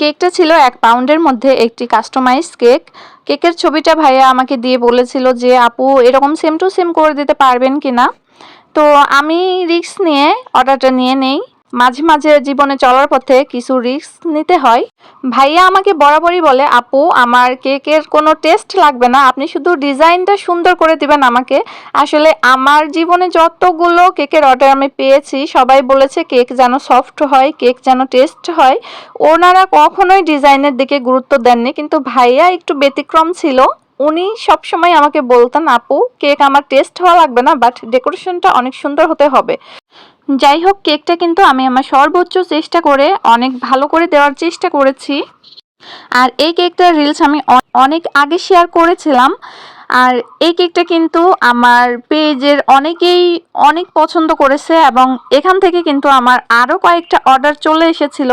কেকটা ছিল এক পাউন্ডের মধ্যে একটি কাস্টমাইজ কেক। কেকের ছবিটা ভাইয়া আমাকে দিয়ে বলেছিল যে, আপু, এরকম সেম টু সেম করে দিতে পারবেন কি না তো আমি রিক্স নিয়ে অর্ডারটা নিয়ে নেই। মাঝে মাঝে জীবনে চলার পথে কিছু রিস্ক নিতে হয়। ভাইয়া আমাকে বরাবরই বলে, আপু, আমার কেকের কোনো টেস্ট লাগবে না। আপনি শুধু ডিজাইনটা সুন্দর করে দিবেন আমাকে। আসলে আমার জীবনে যতগুলো কেকের অর্ডার আমি পেয়েছি, সবাই বলেছে কেক যেন সফট হয়, কেক যেন টেস্ট হয়। ওনারা কখনোই ডিজাইনের দিকে গুরুত্ব দেননি, কিন্তু ভাইয়া একটু ব্যতিক্রম ছিল। উনি সবসময় আমাকে বলতেন, আপু, কেক আমার টেস্ট হওয়া লাগবে না বাট ডেকোরেশনটা অনেক সুন্দর হতে হবে। যাই হোক কেকটা কিন্তু আমি আমার সর্বোচ্চ চেষ্টা করে, অনেক ভালো করে দেওয়ার চেষ্টা করেছি। আর এই কেকটার রিলস আমি অনেক আগে শেয়ার করেছিলাম। আর এই কেকটা কিন্তু আমার পেজের অনেকেই অনেক পছন্দ করেছে এবং এখান থেকে কিন্তু আমার আরও কয়েকটা অর্ডার চলে এসেছিল।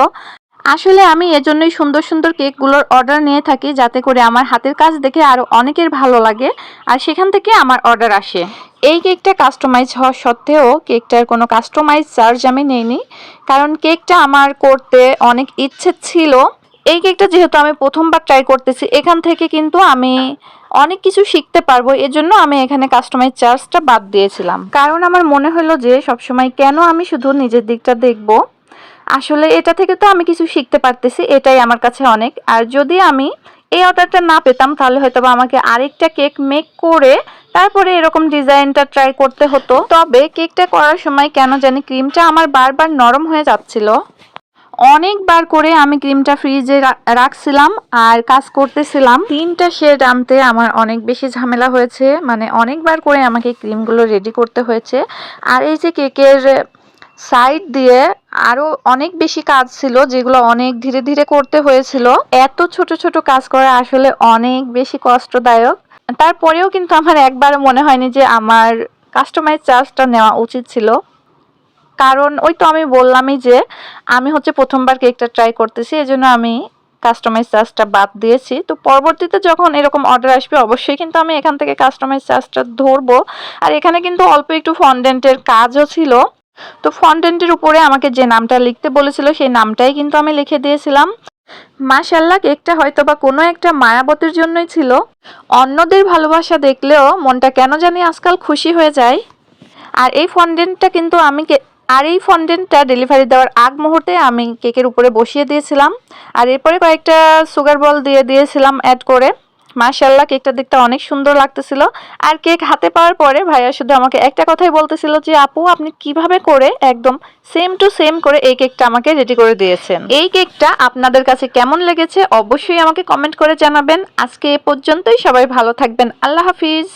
আসলে আমি এজন্যই সুন্দর সুন্দর কেকগুলোর অর্ডার নিয়ে থাকি যাতে করে আমার হাতের কাজ দেখে আরও অনেকের ভালো লাগে। আর সেখান থেকে আমার অর্ডার আসে। এই কেকটা কাস্টমাইজ হওয়া সত্ত্বেও কেকটার কোনো কাস্টমাইজ চার্জ আমি নেইনি। কারণ কেকটা আমার করতে অনেক ইচ্ছে ছিল। এই কেকটা যেহেতু আমি প্রথমবার ট্রাই করতেছি, এখান থেকে কিন্তু আমি অনেক কিছু শিখতে পারব। এজন্য আমি এখানে কাস্টমাইজ চার্জটা বাদ দিয়েছিলাম। কারণ আমার মনে হলো যে সবসময় কেন আমি শুধু নিজের দিকটা দেখব? আসলে এটা থেকে তো আমি কিছু শিখতে পারতেছি, এটাই আমার কাছে অনেক। আর যদি আমি এই অর্ডারটা না পেতাম, তাহলে হয়তো বা আমাকে আরেকটা কেক মেক করে তারপরে এরকম ডিজাইনটা ট্রাই করতে হতো। তবে কেকটা করার সময় কেন জানি ক্রিমটা আমার বারবার নরম হয়ে যাচ্ছিল। অনেকবার করে আমি ক্রিমটা ফ্রিজে রাখছিলাম আর কাজ করতেছিলাম। তিনটা শেড আনতে আমার অনেক বেশি ঝামেলা হয়েছে মানে অনেকবার করে আমাকে ক্রিমগুলো রেডি করতে হয়েছে। আর এই যে কেকের সাইড দিয়ে আরও অনেক বেশি কাজ ছিল, যেগুলো অনেক ধীরে ধীরে করতে হয়েছিল। এত ছোট ছোট কাজ করা আসলে অনেক বেশি কষ্টদায়ক। তারপরেও কিন্তু আমার একবার মনে হয়নি যে আমার কাস্টমাইজ চার্জটা নেওয়া উচিত ছিল। কারণ ওই তো আমি বললামই যে আমি হচ্ছে প্রথমবার কেকটা ট্রাই করতেছি, এজন্য আমি কাস্টমাইজ চার্জটা বাদ দিয়েছি। তো পরবর্তীতে যখন এরকম অর্ডার আসবে, অবশ্যই কিন্তু আমি এখান থেকে কাস্টমাইজ চার্জটা ধরবো। আর এখানে কিন্তু অল্প একটু ফন্ডেন্টের কাজও ছিল। তো ফন্ডেন্টের উপরে আমাকে যে নামটা লিখতে বলেছিল, সেই নামটাই কিন্তু আমি লিখে দিয়েছিলাম। মাশাল্লাহ কেকটা হয়তো বা কোনো একটা মায়াবতীর জন্যই ছিল। অন্যদের ভালোবাসা দেখলেও মনটা কেন জানি আজকাল খুশি হয়ে যায়। আর এই ফন্ডেন্টটা কিন্তু আমি আর এই ফন্ডেন্টটা ডেলিভারি দেওয়ার আগ মুহূর্তে আমি কেকের উপরে বসিয়ে দিয়েছিলাম। আর এরপরে কয়েকটা সুগার বল দিয়ে দিয়েছিলাম অ্যাড করে। মাশাল্লাহ কেকটা দেখতে অনেক সুন্দর লাগতেছিল। আর কেক হাতে পাওয়ার পরে ভাইয়া শুধু আমাকে একটা কথাই বলতেছিল যে, আপু, আপনি কীভাবে করে একদম সেম টু সেম করে এই কেকটা আমাকে রেডি করে দিয়েছেন? এই কেকটা আপনাদের কাছে কেমন লেগেছে? অবশ্যই আমাকে কমেন্ট করে জানাবেন। আজকে এ পর্যন্তই। সবাই ভালো থাকবেন। আল্লাহ হাফিজ।